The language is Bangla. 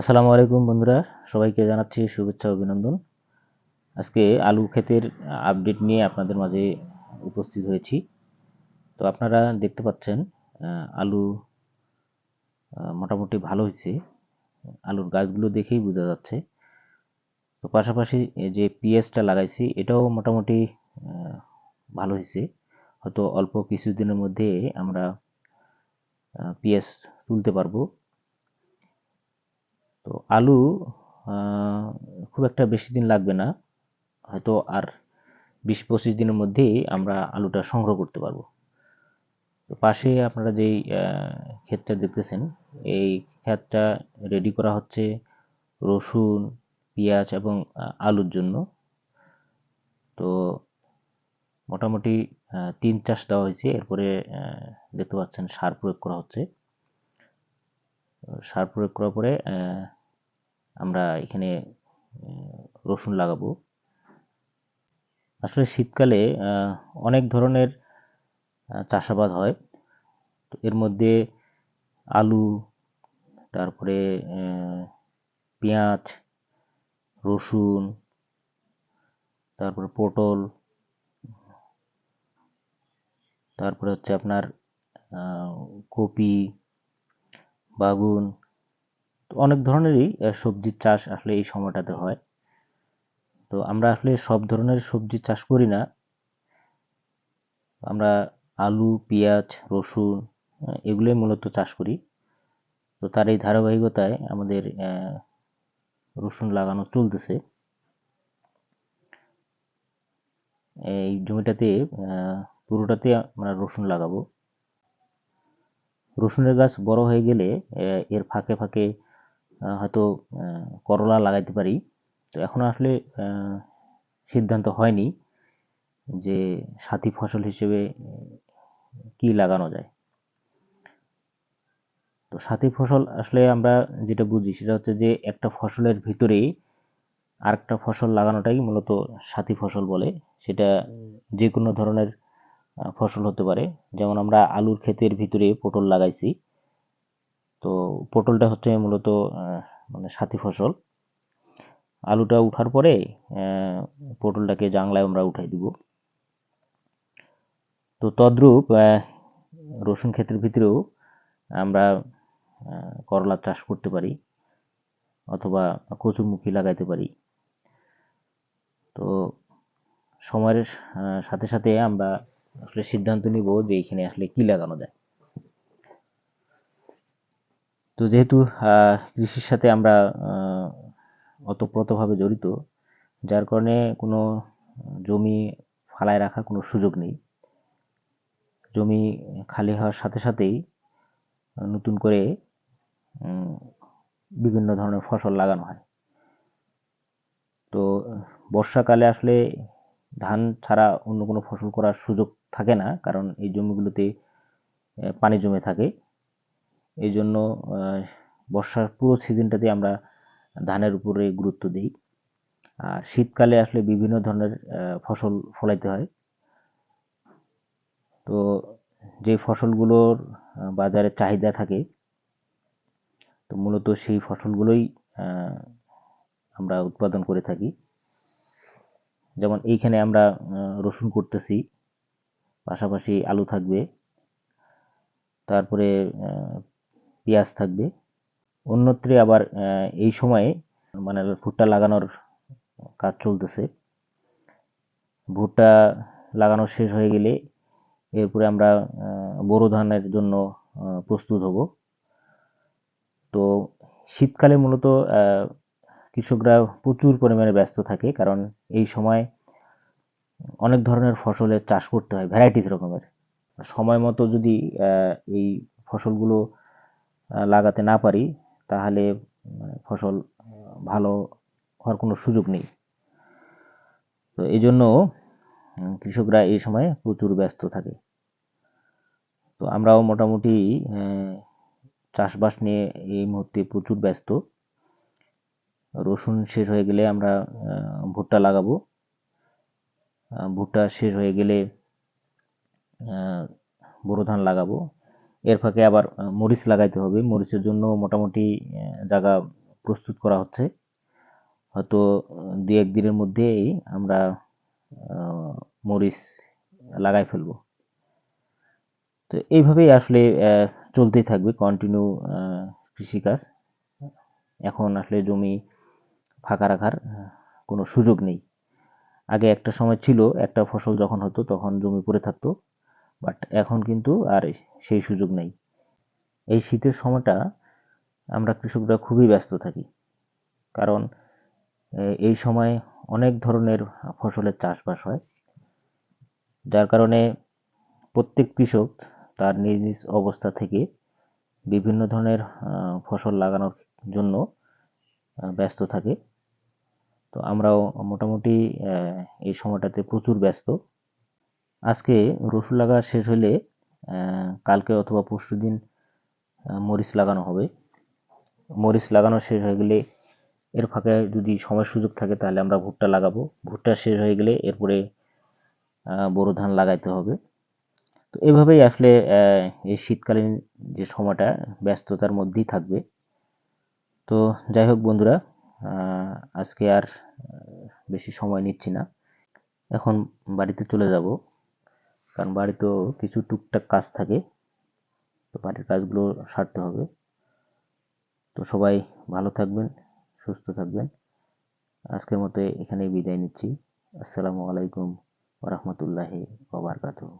আসসালামু আলাইকুম বন্ধুরা, সবাইকে জানাচ্ছি শুভেচ্ছা, অভিনন্দন। আজকে আলু ক্ষেতের আপডেট নিয়ে আপনাদের মাঝে উপস্থিত হয়েছি। তো আপনারা দেখতে পাচ্ছেন আলু মোটামুটি ভালো হয়েছে। আলুর গাছগুলো দেখেই বোঝা যাচ্ছে। তো পাশাপাশি যে পিএসটা লাগাইছি, এটাও মোটামুটি ভালো হয়েছে। হয়তো অল্প কিছুদিনের মধ্যে আমরা পিএস তুলতে পারব। তো আলু খুব একটা বেশি দিন লাগবে না। হয়তো আর বিশ পঁচিশ দিনের মধ্যেই আমরা আলুটা সংগ্রহ করতে পারব। তো পাশে আপনারা যেই ক্ষেতটা দেখতেছেন, এই ক্ষেতটা রেডি করা হচ্ছে রসুন, পেঁয়াজ এবং আলুর জন্য। তো মোটামুটি তিন চাষ দেওয়া হয়েছে। এরপরে দেখতে পাচ্ছেন সার প্রয়োগ করা হচ্ছে। সার প্রয়োগ করার পরে আমরা এখানে রসুন লাগাবো। আসলে শীতকালে অনেক ধরনের চাষাবাদ হয়। তো এর মধ্যে আলু, তারপরে পেঁয়াজ, রসুন, তারপরে পটল, তারপরে হচ্ছে আপনার কপি, বাগুন অনেক ধরনেরই সবজির চাষ আসলে এই সময়টাতে হয়। তো আমরা আসলে সব ধরনের সবজি চাষ করি না। আমরা আলু, পেঁয়াজ, রসুন এগুলোই মূলত চাষ করি। তো তার এই ধারাবাহিকতায় আমাদের রসুন লাগানো চলতেছে। এই জমিটাতে পুরোটাতে আমরা রসুন লাগাবো। রসুনের গাছ বড় হয়ে গেলে এর ফাঁকে ফাঁকে হয়তো করলা লাগাইতে পারি। তো এখন আসলে সিদ্ধান্ত হয়নি যে সাথী ফসল হিসেবে কি লাগানো যায়। তো সাথী ফসল আসলে আমরা যেটা বুঝি সেটা হচ্ছে যে একটা ফসলের ভিতরে আরেকটা ফসল লাগানোটাই মূলত সাথী ফসল বলে। সেটা যে কোনো ধরনের ফসল হতে পারে। যেমন আমরা আলুর ক্ষেতের ভিতরে পটল লাগাইছি। তো পটলটা হচ্ছে মূলত মানে সাথী ফসল। আলুটা উঠার পরে পটলটাকে জাংলায় আমরা উঠাই দিব। তো তদ্রূপ রসুন ক্ষেতের ভিতরেও আমরা করলা চাষ করতে পারি অথবা কচুরমুখী লাগাইতে পারি। তো সময়ের সাথে সাথে আমরা আসলে সিদ্ধান্ত নিব যে এখানে আসলে কি লাগানো যায়। তো যেহেতু কৃষির সাথে আমরা আহ, ওতপ্রোতভাবে জড়িত যার কারণে কোনো জমি ফালায় রাখার কোনো সুযোগ নেই। জমি খালি হওয়ার সাথে সাথেই নতুন করে বিভিন্ন ধরনের ফসল লাগানো হয়। তো বর্ষাকালে আসলে ধান ছাড়া অন্য কোনো ফসল করার সুযোগ থাকে না কারণ এই জমিগুলোতে পানি জমে থাকে। এই জন্য বর্ষার পুরো সিজনটাতে আমরা ধানের উপরে গুরুত্ব দিই। আর শীতকালে আসলে বিভিন্ন ধরনের ফসল ফলাইতে হয়। তো যে ফসলগুলোর বাজারে চাহিদা থাকে, তো মূলত সেই ফসলগুলোই আমরা উৎপাদন করে থাকি। যেমন এইখানে আমরা রসুন করতেছি, পাশাপাশি আলু থাকবে। তারপরে পেঁয়াজ থাকবে। অন্যত্রে আবার এই সময়ে মানে ভুট্টা লাগানোর কাজ চলতেছে। ভুট্টা লাগানো শেষ হয়ে গেলে এরপরে আমরা বোরো ধানের জন্য প্রস্তুত হব। তো শীতকালে মূলত কৃষকরা প্রচুর পরিমাণে ব্যস্ত থাকে কারণ এই সময় অনেক ধরনের ফসলের চাষ করতে হয় ভ্যারাইটিস রকমের। সময় মতো যদি এই ফসলগুলো লাগাতে না পারি, তাহলে মানে ফসল ভালো হওয়ার কোনো সুযোগ নেই। তো এই জন্য কৃষকরা এই সময় প্রচুর ব্যস্ত থাকে। তো আমরাও মোটামুটি চাষবাস নিয়ে এই মুহূর্তে প্রচুর ব্যস্ত। রসুন শেষ হয়ে গেলে আমরা ভুট্টা লাগাবো। ভুট্টা শেষ হয়ে গেলে বোরো ধান লাগাবো। এর ফাঁকে আবার মরিচ লাগাইতে হবে। মরিচের জন্য মোটামুটি জায়গা প্রস্তুত করা হচ্ছে। হয়তো দু এক দিনের মধ্যেই আমরা মরিচ লাগাই ফেলব। তো এইভাবেই আসলে চলতেই থাকবে কন্টিনিউ কৃষিকাজ। এখন আসলে জমি ফাঁকা রাখার কোনো সুযোগ নেই। আগে একটা সময় ছিল, একটা ফসল যখন হতো তখন জমি পড়ে থাকতো। বাট এখন কিন্তু আর সেই সুযোগ নেই। এই শীতের সময়টা আমরা কৃষকরা খুবই ব্যস্ত থাকি। কারণ এই সময় অনেক ধরনের ফসলের চাষবাস হয়। যার কারণে প্রত্যেক কৃষক তার নিজ নিজ অবস্থা থেকে বিভিন্ন ধরনের ফসল লাগানোর জন্য ব্যস্ত থাকে। তো আমরাও মোটামুটি এই সময়টাতে প্রচুর ব্যস্ত। আজকে রসুন লাগা শেষ হলে কালকে অথবা পরশু দিন মরিচ লাগানো হবে। মরিচ লাগানো শেষ হয়ে গেলে, এর ফাঁকে যদি সময় সুযোগ থাকে তাহলে আমরা ভুট্টা লাগাবো। ভুট্টা শেষ হয়ে গেলে এরপরে বোরো ধান লাগাইতে হবে। তো এভাবেই আসলে এই শীতকালীন যে সময়টা, ব্যস্ততার মধ্যেই থাকবে। তো যাই হোক বন্ধুরা আজকে আর বেশি সময় নিচ্ছি না। এখন বাড়িতে চলে যাব। কারণ বাড়িতেও কিছু টুকটাক কাজ থাকে, তো বাড়ির কাজগুলো সারতে হবে। তো সবাই ভালো থাকবেন, সুস্থ থাকবেন। আজকের মতো এখানেই বিদায় নিচ্ছি। আসসালামু আলাইকুম ওরহমতুল্লাহি ওবরকাতুহ